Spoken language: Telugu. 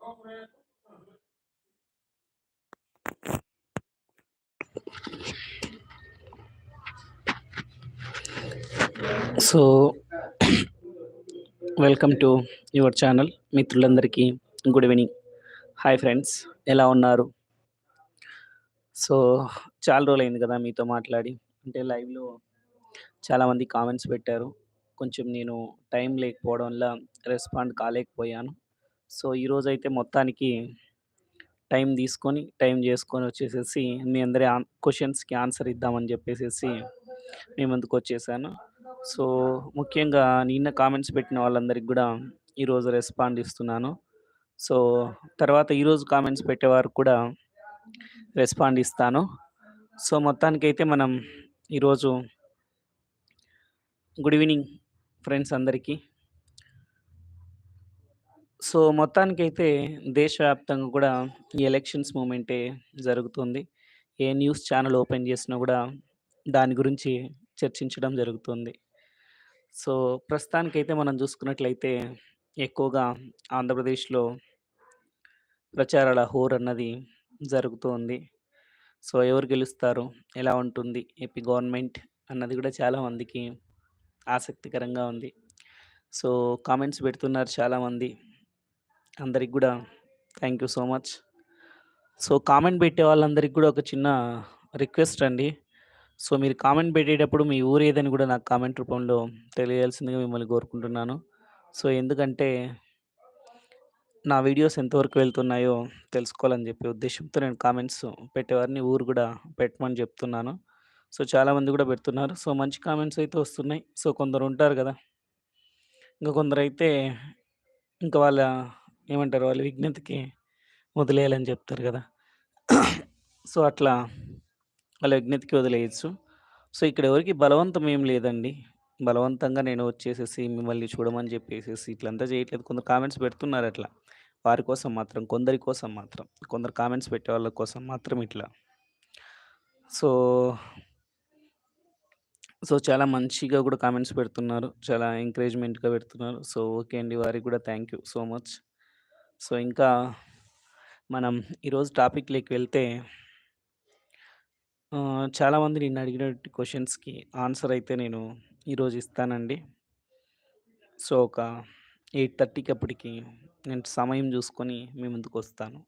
So welcome to your channel మిత్రులందరికీ గుడ్ ఈవినింగ్ హాయ్ ఫ్రెండ్స్ ఎలా ఉన్నారు? సో చాలా రోజులైంది కదా మీతో మాట్లాడి. అంటే లైవ్లో చాలామంది కామెంట్స్ పెట్టారు. కొంచెం నేను టైం లేకపోవడం వల్ల రెస్పాండ్ కాలేకపోయాను. సో ఈరోజు అయితే మొత్తానికి టైం తీసుకొని టైం చేసుకొని వచ్చేసేసి మీ అందరి ఆన్ క్వశ్చన్స్కి ఆన్సర్ ఇద్దామని చెప్పేసేసి మీ ముందుకు వచ్చేసాను. సో ముఖ్యంగా నిన్న కామెంట్స్ పెట్టిన వాళ్ళందరికి కూడా ఈరోజు రెస్పాండ్ ఇస్తున్నాను. సో తర్వాత ఈరోజు కామెంట్స్ పెట్టేవారు కూడా రెస్పాండ్ ఇస్తాను. సో మొత్తానికైతే మనం ఈరోజు గుడ్ ఈవినింగ్ ఫ్రెండ్స్ అందరికీ. సో మొత్తానికైతే దేశవ్యాప్తంగా కూడా ఈ ఎలక్షన్స్ మూమెంటే జరుగుతుంది. ఏ న్యూస్ ఛానల్ ఓపెన్ చేసినా కూడా దాని గురించి చర్చించడం జరుగుతుంది. సో ప్రస్తుతానికైతే మనం చూసుకున్నట్లయితే ఎక్కువగా ఆంధ్రప్రదేశ్లో ప్రచారాల హోర్ అన్నది జరుగుతుంది. సో ఎవరు గెలుస్తారు ఎలా ఉంటుంది ఏపీ గవర్నమెంట్ అన్నది కూడా చాలా మందికి ఆసక్తికరంగా ఉంది. సో కామెంట్స్ పెడుతున్నారు చాలామంది. అందరికి కూడా thank you so much so comment పెట్టే వాళ్ళందరికీ కూడా ఒక చిన్న రిక్వెస్ట్ అండి సో మీరు కామెంట్ పెట్టేటప్పుడు మీ ఊరు ఏదని కూడా నాకు కామెంట్ రూపంలో తెలియాల్సిందిగా మిమ్మల్ని కోరుకుంటున్నాను. సో ఎందుకంటే నా వీడియోస్ ఎంతవరకు వెళ్తున్నాయో తెలుసుకోవాలని చెప్పే ఉద్దేశంతో నేను కామెంట్స్ పెట్టేవారిని ఊరు కూడా పెట్టమని చెప్తున్నాను. సో చాలామంది కూడా పెడుతున్నారు. సో మంచి కామెంట్స్ అయితే వస్తున్నాయి. సో కొందరు ఉంటారు కదా. ఇంకా కొందరు అయితే ఇంకా వాళ్ళ ఏమంటారు వాళ్ళ విజ్ఞతకి వదిలేయాలని చెప్తారు కదా. సో అట్లా వాళ్ళ విజ్ఞతకి వదిలేయచ్చు. సో ఇక్కడ ఎవరికి బలవంతం ఏం లేదండి. బలవంతంగా నేను వచ్చేసేసి మిమ్మల్ని చూడమని చెప్పేసేసి ఇట్లంతా చేయట్లేదు. కొందరు కామెంట్స్ పెడుతున్నారు అట్లా. వారి కోసం మాత్రం కొందరి కోసం మాత్రం. కొందరు కామెంట్స్ పెట్టే వాళ్ళ కోసం మాత్రం ఇట్లా. సో సో చాలా మంచిగా కూడా కామెంట్స్ పెడుతున్నారు. చాలా ఎంకరేజ్మెంట్గా పెడుతున్నారు. సో ఓకే అండి. వారికి కూడా thank you so much so ఇంకా మనం ఈరోజు టాపిక్లోకి వెళ్తే చాలామంది నిన్ను అడిగిన క్వశ్చన్స్కి ఆన్సర్ అయితే నేను ఈరోజు ఇస్తానండి. సో ఒక ఎయిట్ థర్టీకి అప్పటికి నేను సమయం చూసుకొని మీ ముందుకు వస్తాను.